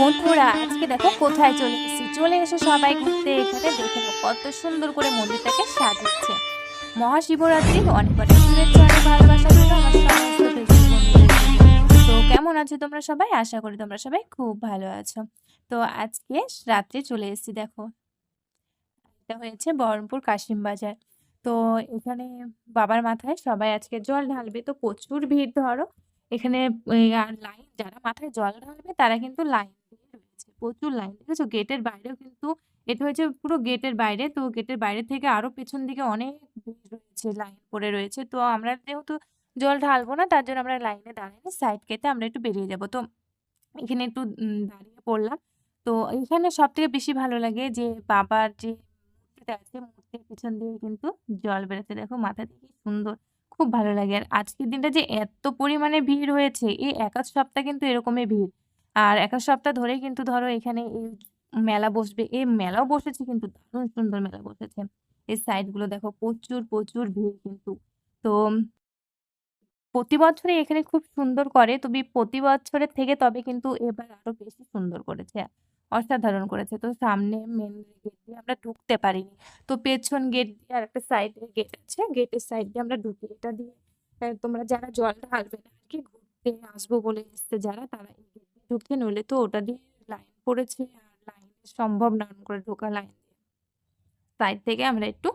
বন্ধুরা আজকে দেখো কোথায় চলে এসেছি। চলে এসে সবাই ঘুরতে এখানে দেখে কত সুন্দর করে মন্দিরটাকে সাজিয়েছে মহাশিবরাত্রি, অনেক ভালোবাসা তো কেমন আছো তোমরা সবাই? আশা করি তোমরা সবাই খুব ভালো আছো। তো আজকে রাত্রে চলে এসেছি, দেখো। এটা হয়েছে বহরমপুর কাশিম বাজার। তো এখানে বাবার মাথায় সবাই আজকে জল ঢালবে। তো প্রচুর ভিড়, ধরো। এখানে আর লাইন, যারা মাথায় জল ঢালবে, তারা কিন্তু লাইন রয়েছে প্রচুর লাইন। দেখেছ গেটের বাইরেও কিন্তু, এটা হয়েছে পুরো গেটের বাইরে, তো গেটের বাইরে থেকে আরও পেছন দিকে অনেক ভিড় রয়েছে, লাইন পড়ে রয়েছে। তো আমরা যেহেতু জল ঢালবো না, তার জন্য আমরা লাইনে দাঁড়াইনি, সাইড কেটে আমরা একটু বেরিয়ে যাব। তো এখানে একটু দাঁড়িয়ে পড়লাম। তো এখানে সব থেকে বেশি ভালো লাগে যে বাবার যে মূর্তিটা আছে, মূর্তির পিছন দিয়ে কিন্তু জল বেরোতে দেখো, মাথা থেকে সুন্দর, খুব ভালো লাগে। আর আজকের দিনটা যে এত পরিমাণে ভিড় হয়েছে, এই এক সপ্তাহ কিন্তু এরকমই ভিড়। আর এক সপ্তাহ ধরেই কিন্তু ধরো এখানে এই মেলা বসবে। এই মেলাও বসেছে কিন্তু দারুণ সুন্দর মেলা বসেছে। এই সাইডগুলো দেখো প্রচুর প্রচুর ভিড় কিন্তু। তো প্রতি বছরই এখানে খুব সুন্দর করে তবে প্রতি বছরের থেকে তবে কিন্তু এবার আরও বেশি সুন্দর করেছে, অসাধারণ করেছে। তো সামনে মেন গেট দিয়ে আমরা ঢুকতে পারিনি। তো পেছন গেট দিয়ে আর একটা সাইডের গেট আছে গেটের সাইড দিয়ে আমরা ঢুকি। এটা দিয়ে তোমরা যারা জল ঢালবে না আর কি, ঘুরতে আসব বলে এসছে যারা, তারা এই ঢুকতে নইলে তো ওটা দিয়ে লাইন পড়েছে লাইন সম্ভব না করে ঢোকা লাইন সাইড থেকে আমরা একটু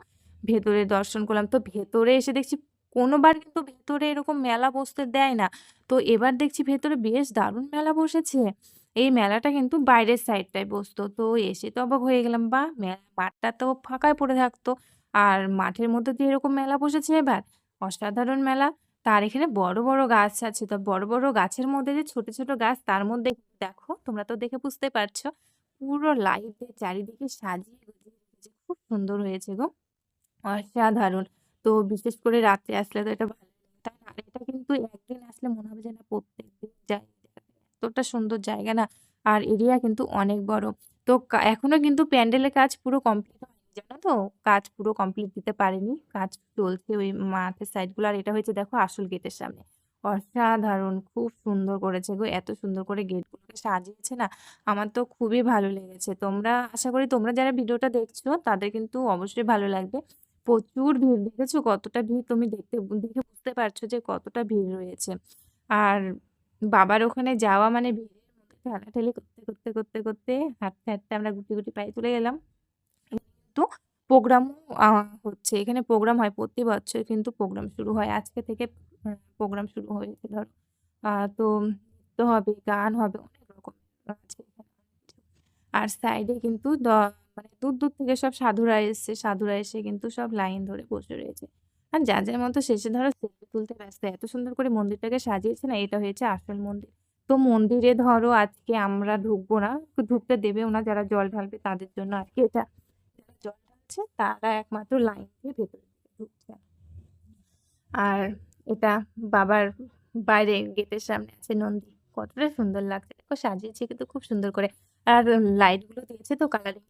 ভেতরে দর্শন করলাম। তো ভেতরে এসে দেখছি কোনোবার কিন্তু ভেতরে এরকম মেলা বসতে দেয় না। তো এবার দেখছি ভেতরে বেশ দারুণ মেলা বসেছে। এই মেলাটা কিন্তু বাইরের সাইডটায় বসতো। তো এসে তো অবাক হয়ে গেলাম বা মেলা, মাঠটা তো ফাঁকায় পড়ে থাকতো। আর মাঠের মধ্যে দিয়ে এরকম মেলা বসেছে এবার? অসাধারণ মেলা। তার এখানে বড় বড় গাছ আছে। তো বড় বড় গাছের মধ্যে যে ছোট ছোট গাছ, তার মধ্যে দেখো, তোমরা তো দেখে বুঝতে পারছ, পুরো লাইট দিয়ে চারিদিকে সাজিয়ে খুব সুন্দর হয়েছে গো। অসাধারণ। তো বিশেষ করে রাত্রে আসলে তো এটা ভালো আর এটা কিন্তু একদিন আসলে মনে হবে যে না প্রত্যেকদিন যাই, এতটা সুন্দর জায়গা না। আর এরিয়া কিন্তু অনেক বড়। তো এখনও কিন্তু প্যান্ডেলের কাজ পুরো কমপ্লিট জানো তো কাজ পুরো কমপ্লিট দিতে পারেনি। কাজ চলছে ওই মাঠের সাইডগুলো আর এটা হয়েছে দেখো আসল গেটের সামনে। অসাধারণ, খুব সুন্দর করেছে গো। এত সুন্দর করে গেটগুলোকে সাজিয়েছে না, আমার তো খুবই ভালো লেগেছে। তোমরা, আশা করি তোমরা যারা ভিডিওটা দেখছ, তাদের কিন্তু অবশ্যই ভালো লাগবে। প্রচুর ভিড়, দেখেছ কতটা ভিড়? তুমি দেখতে, দেখে বুঝতে পারছ যে কতটা ভিড় রয়েছে। আর বাবার ওখানে যাওয়া মানে ভিড়ের মধ্যে ঠেলাঠেলি করতে করতে করতে করতে হাঁটতে হাঁটতে আমরা গুটি গুটি পায়ে চলে গেলাম। কিন্তু প্রোগ্রামও হচ্ছে। এখানে প্রোগ্রাম হয় প্রতি বছর কিন্তু প্রোগ্রাম শুরু হয়। আজকে থেকে প্রোগ্রাম শুরু হয়েছে, ধরো। তো নৃত্য হবে, গান হবে, অনেক রকম। আর সাইডে কিন্তু মানে দূর দূর থেকে সব সাধুরা এসছে। সাধুরা এসে কিন্তু সব লাইন ধরে বসে রয়েছে। আর যার যার মতো শেষে ধরো সেলফি তুলতে ব্যস্ত। এত সুন্দর করে মন্দিরটাকে সাজিয়েছে না? এটা হয়েছে আসল মন্দির। তো মন্দিরে ধরো আজকে আমরা ঢুকবো না, ঢুকতে দেবেও না যারা জল ঢালবে তাদের জন্য আর কি এটা ঢালছে তারা একমাত্র লাইন দিয়ে ভেতরে ঢুকছে। আর এটা বাবার বাইরে গেটের সামনে আছে নন্দী। কতটা সুন্দর লাগছে। দেখো সাজিয়েছে কিন্তু খুব সুন্দর করে। আর লাইটগুলো দিয়েছে তো কালারিং